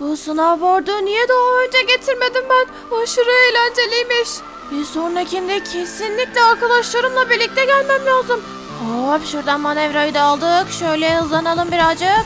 Bu snowboard'u niye daha önce getirmedim ben? Aşırı eğlenceliymiş. Bir sonrakinde kesinlikle arkadaşlarımla birlikte gelmem lazım. Hop şuradan manevrayı da aldık. Şöyle hızlanalım birazcık.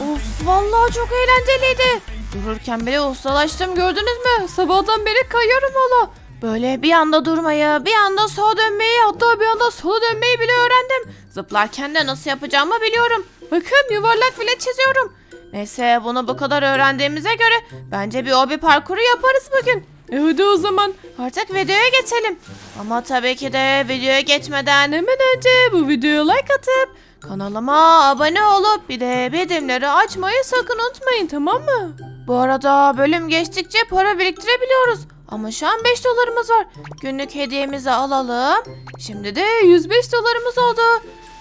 Of vallahi çok eğlenceliydi. Dururken bile ustalaştım gördünüz mü? Sabahtan beri kayıyorum valla. Böyle bir anda durmayı, bir anda sağa dönmeyi, hatta bir anda sola dönmeyi bile öğrendim. Zıplarken de nasıl yapacağımı biliyorum. Bakın yuvarlak bile çiziyorum. Neyse bunu bu kadar öğrendiğimize göre bence bir obi parkuru yaparız bugün. E hadi o zaman artık videoya geçelim. Ama tabii ki de videoya geçmeden hemen önce bu videoya like atıp kanalıma abone olup bir de bildirimleri açmayı sakın unutmayın tamam mı? Bu arada bölüm geçtikçe para biriktirebiliyoruz. Ama şu an 5 dolarımız var. Günlük hediyemizi alalım. Şimdi de 105 dolarımız oldu.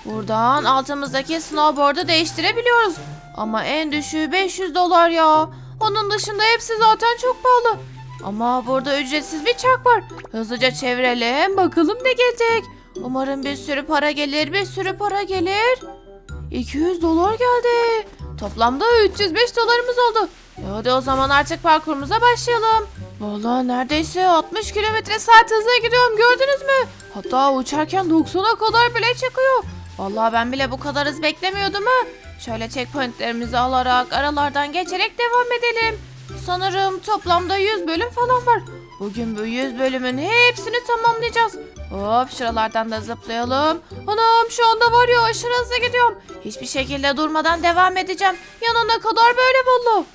Buradan altımızdaki snowboard'u değiştirebiliyoruz. Ama en düşüğü 500 dolar ya. Onun dışında hepsi zaten çok pahalı. Ama burada ücretsiz bir çark var. Hızlıca çevirelim bakalım ne gelecek. Umarım bir sürü para gelir, bir sürü para gelir. 200 dolar geldi. Toplamda 305 dolarımız oldu. E hadi o zaman artık parkurumuza başlayalım. Vallahi neredeyse 60 kilometre saat hızla gidiyorum gördünüz mü? Hatta uçarken 90'a kadar bile çıkıyor. Vallahi ben bile bu kadar hız beklemiyordum ha. Şöyle checkpointlerimizi alarak aralardan geçerek devam edelim. Sanırım toplamda 100 bölüm falan var. Bugün bu 100 bölümün hepsini tamamlayacağız. Hop şuralardan da zıplayalım. Anam şu anda var ya aşırı hızlı gidiyorum. Hiçbir şekilde durmadan devam edeceğim. Yanına kadar böyle valla.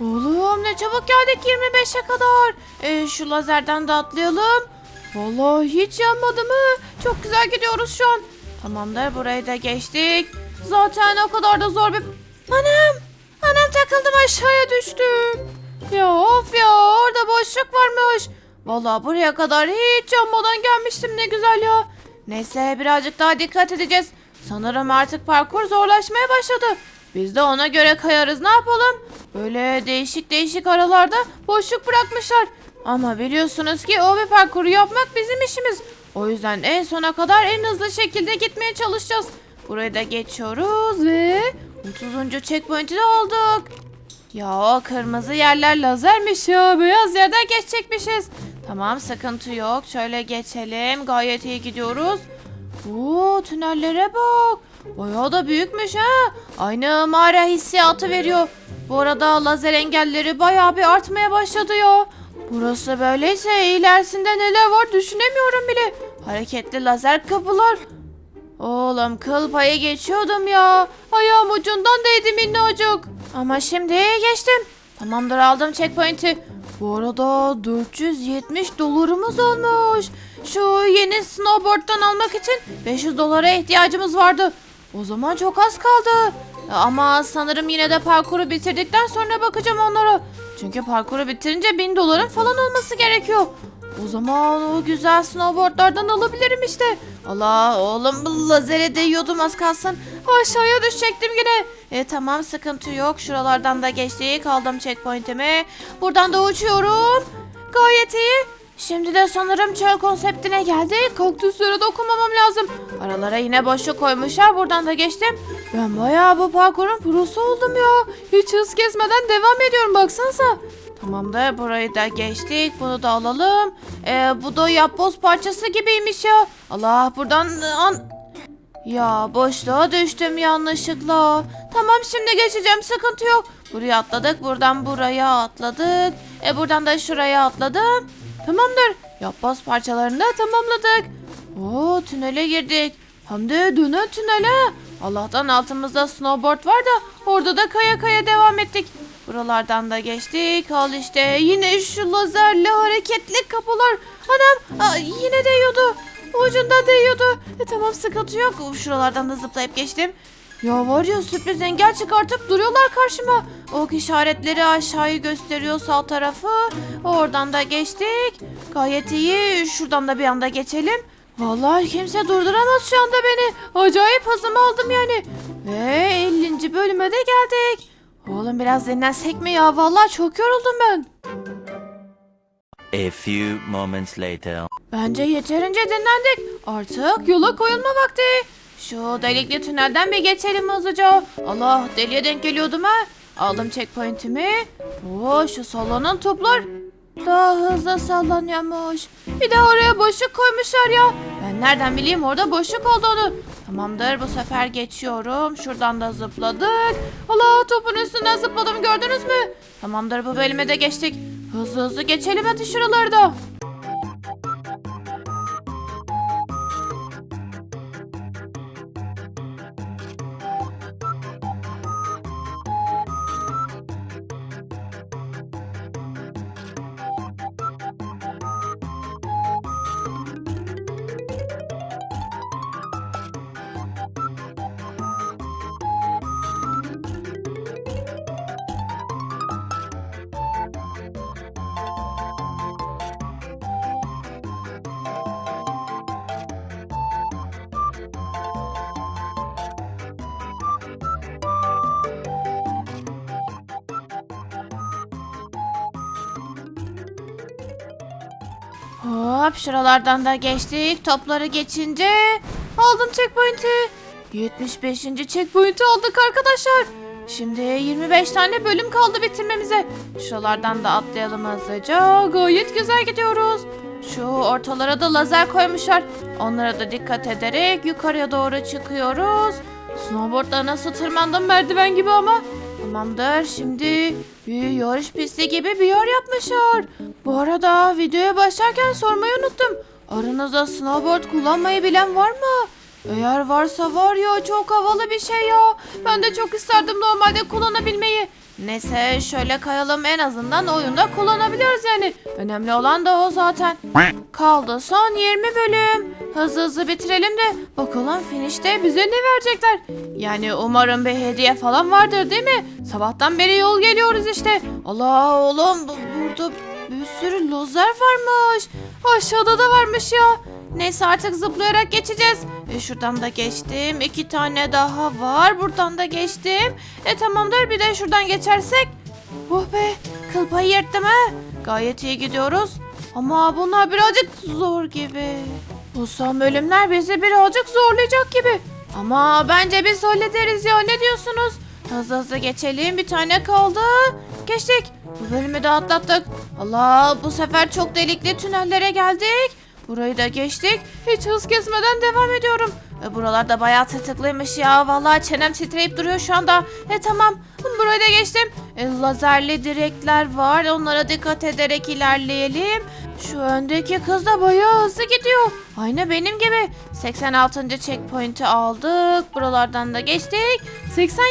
Oğlum ne çabuk geldik 25'e kadar. Ee, şu lazerden de atlayalım. Vallahi hiç yanmadı mı? Çok güzel gidiyoruz şu an. Tamamdır burayı da geçtik. Zaten o kadar da zor bir... Anam! Anam takıldım aşağıya düştüm. Ya of ya orada boşluk varmış. Vallahi buraya kadar hiç yanmadan gelmiştim ne güzel ya. Neyse birazcık daha dikkat edeceğiz. Sanırım artık parkur zorlaşmaya başladı. Biz de ona göre kayarız ne yapalım? Böyle değişik değişik aralarda boşluk bırakmışlar. Ama biliyorsunuz ki o bir parkuru yapmak bizim işimiz. O yüzden en sona kadar en hızlı şekilde gitmeye çalışacağız. Burayı da geçiyoruz ve 30. checkpoint'i de aldık. Ya o kırmızı yerler lazermiş ya. Beyaz yerden geçecekmişiz. Tamam sıkıntı yok. Şöyle geçelim. Gayet iyi gidiyoruz. Oo tünellere bak. Bayağı da büyükmüş ha. Aynı mağara hissiyatı veriyor. Bu arada lazer engelleri bayağı bir artmaya başladı ya. Burası böyleyse ilerisinde neler var düşünemiyorum bile. Hareketli lazer kapılar. Oğlum kıl payı geçiyordum ya. Ayağım ucundan değdi minnacık. Ama şimdi geçtim. Tamamdır aldım checkpoint'i. Bu arada 470 dolarımız olmuş. Şu yeni snowboard'dan almak için 500 dolara ihtiyacımız vardı. O zaman çok az kaldı. Ama sanırım yine de parkuru bitirdikten sonra bakacağım onlara. Çünkü parkuru bitirince 1000 doların falan olması gerekiyor. O zaman o güzel snowboardlardan alabilirim işte. Allah oğlum lazere değiyordum az kalsın. Aşağıya düşecektim yine. E tamam sıkıntı yok. Şuralardan da geçtik. Aldım checkpoint'imi. Buradan da uçuyorum. Gayet iyi. Şimdi de sanırım çöl konseptine geldik. Kaktüslere dokunmamam lazım. Aralara yine boşluk koymuşlar. Buradan da geçtim. Ben bayağı bu parkurun prosu oldum ya. Hiç hız kesmeden devam ediyorum baksanıza. Tamamdır burayı da geçtik. Bunu da alalım. Ee, bu da yapboz parçası gibiymiş ya. Allah buradan an... Ya boşluğa düştüm yanlışlıkla. Tamam şimdi geçeceğim sıkıntı yok. Buraya atladık buradan buraya atladık. E buradan da şuraya atladım. Tamamdır. Yapboz parçalarını da tamamladık. Oo tünele girdik. Hem de dönen tünele. Allah'tan altımızda snowboard var da orada da kaya kaya devam ettik. Buralardan da geçtik. Al işte yine şu lazerli hareketli kapılar. Anam aa, yine değiyordu. Ucunda değiyordu. E, tamam sıkıntı yok. Şuralardan da zıplayıp geçtim. Ya var ya sürpriz engel çıkartıp duruyorlar karşıma. Ok işaretleri aşağıyı gösteriyor sağ tarafı. Oradan da geçtik. Gayet iyi. Şuradan da bir anda geçelim. Vallahi kimse durduramaz şu anda beni. Acayip hızımı aldım yani. Ve 50. bölüme de geldik. Oğlum biraz dinlensek mi ya? Vallahi çok yoruldum ben. A few moments later. Bence yeterince dinlendik. Artık yola koyulma vakti. Şu delikli tünelden bir geçelim hızlıca. Allah deliye denk geliyordum ha. Aldım checkpoint'imi. Oo şu sallanan toplar daha hızlı sallanıyormuş. Bir de oraya boşluk koymuşlar ya. Ben nereden bileyim orada boşluk olduğunu. Tamamdır bu sefer geçiyorum. Şuradan da zıpladık. Allah topun üstünden zıpladım gördünüz mü? Tamamdır bu bölüme de geçtik. Hızlı hızlı geçelim hadi şuraları Hop şuralardan da geçtik. Topları geçince aldım checkpoint'i. 75. checkpoint'i aldık arkadaşlar. Şimdi 25 tane bölüm kaldı bitirmemize. Şuralardan da atlayalım hızlıca. Gayet güzel gidiyoruz. Şu ortalara da lazer koymuşlar. Onlara da dikkat ederek yukarıya doğru çıkıyoruz. Snowboardla nasıl tırmandım merdiven gibi ama. Tamamdır şimdi bir yarış pisti gibi bir yer yapmışlar. Bu arada videoya başlarken sormayı unuttum. Aranızda snowboard kullanmayı bilen var mı? Eğer varsa var ya çok havalı bir şey ya. Ben de çok isterdim normalde kullanabilmeyi. Neyse şöyle kayalım en azından oyunda kullanabiliyoruz yani. Önemli olan da o zaten. Kaldı son 20 bölüm. Hızlı hızlı bitirelim de bakalım finişte bize ne verecekler. Yani umarım bir hediye falan vardır değil mi? Sabahtan beri yol geliyoruz işte. Allah oğlum bu- burada bir sürü lazer varmış. Aşağıda da varmış ya. Neyse artık zıplayarak geçeceğiz. E, şuradan da geçtim. İki tane daha var. Buradan da geçtim. E tamamdır bir de şuradan geçersek. Oh be kıl payı yırttım ha. Gayet iyi gidiyoruz. Ama bunlar birazcık zor gibi. Bu son bölümler bizi birazcık zorlayacak gibi. Ama bence biz hallederiz ya ne diyorsunuz? Hızlı hızlı geçelim bir tane kaldı. Geçtik. Bu bölümü de atlattık. Allah bu sefer çok delikli tünellere geldik. Burayı da geçtik. Hiç hız kesmeden devam ediyorum. E, buralarda bayağı tırtıklıymış ya. Vallahi çenem titreyip duruyor şu anda. E tamam. Burayı da geçtim. E, lazerli direkler var. Onlara dikkat ederek ilerleyelim. Şu öndeki kız da bayağı hızlı gidiyor. Aynı benim gibi. 86. checkpoint'i aldık. Buralardan da geçtik. 87.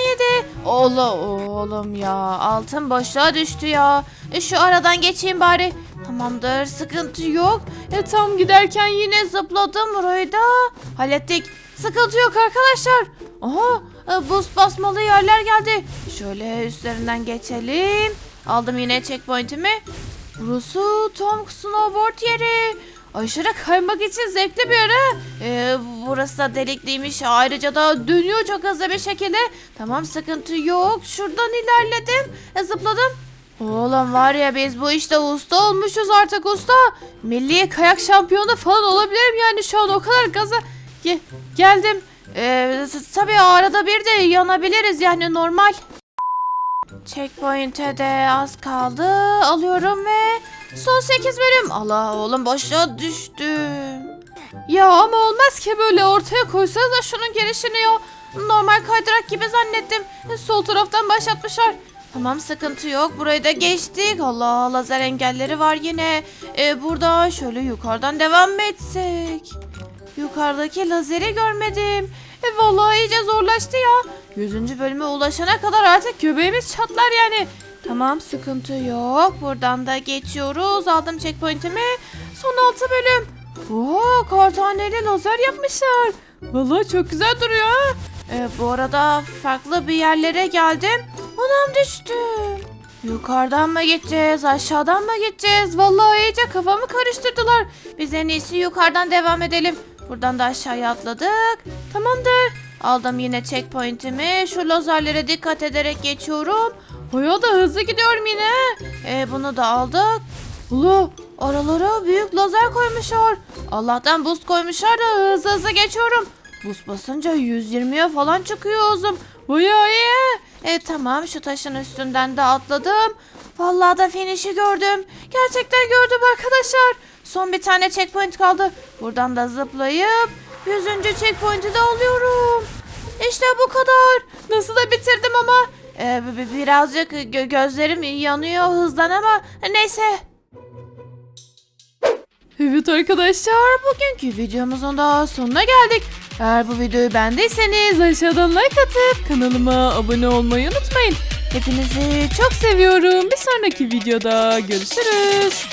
Oğlum, oğlum ya. Altın boşluğa düştü ya. E, şu aradan geçeyim bari. Tamamdır sıkıntı yok. E, tam giderken yine zıpladım burayı da. Hallettik. Sıkıntı yok arkadaşlar. Aha e, buz basmalı yerler geldi. Şöyle üstlerinden geçelim. Aldım yine checkpoint'imi. Burası tam snowboard yeri. Aşırı kaymak için zevkli bir yer ha. Ee, burası da delikliymiş. Ayrıca da dönüyor çok hızlı bir şekilde. Tamam sıkıntı yok. Şuradan ilerledim. E, zıpladım. Oğlum var ya biz bu işte usta olmuşuz artık usta. Milli kayak şampiyonu falan olabilirim yani şu an o kadar gaza Ge- geldim. Ee, tabii arada bir de yanabiliriz yani normal. Checkpoint'e de az kaldı. Alıyorum ve son 8 bölüm. Allah oğlum boşluğa düştüm. Ya ama olmaz ki böyle ortaya koysanız da şunun girişini ya. Normal kaydırak gibi zannettim. Sol taraftan başlatmışlar. Tamam sıkıntı yok. Burayı da geçtik. Allah lazer engelleri var yine. Ee, burada şöyle yukarıdan devam mı etsek? Yukarıdaki lazeri görmedim. E vallahi iyice zorlaştı ya. 100. bölüme ulaşana kadar artık göbeğimiz çatlar yani. Tamam sıkıntı yok. Buradan da geçiyoruz. Aldım checkpoint'imi. Son 6 bölüm. Oo, kartaneli lazer yapmışlar. Vallahi çok güzel duruyor. Ee, bu arada farklı bir yerlere geldim. Anam düştüm. Yukarıdan mı gideceğiz, aşağıdan mı gideceğiz? Vallahi iyice kafamı karıştırdılar. Biz en iyisi yukarıdan devam edelim. Buradan da aşağıya atladık. Tamamdır. Aldım yine checkpoint'imi. Şu lazerlere dikkat ederek geçiyorum. Baya da hızlı gidiyorum yine. E, bunu da aldık. Ulu aralara büyük lazer koymuşlar. Allah'tan boost koymuşlar da hızlı hızlı geçiyorum. Boost basınca 120'ye falan çıkıyor hızım. Bayağı iyi. E tamam şu taşın üstünden de atladım. Vallahi da finish'i gördüm. Gerçekten gördüm arkadaşlar. Son bir tane checkpoint kaldı. Buradan da zıplayıp 100. checkpoint'i de alıyorum. İşte bu kadar. Nasıl da bitirdim ama. Ee, bi- bi- birazcık gö- gözlerim yanıyor hızdan ama neyse. Evet arkadaşlar bugünkü videomuzun da sonuna geldik. Eğer bu videoyu beğendiyseniz aşağıdan like atıp kanalıma abone olmayı unutmayın. Hepinizi çok seviyorum. Bir sonraki videoda görüşürüz.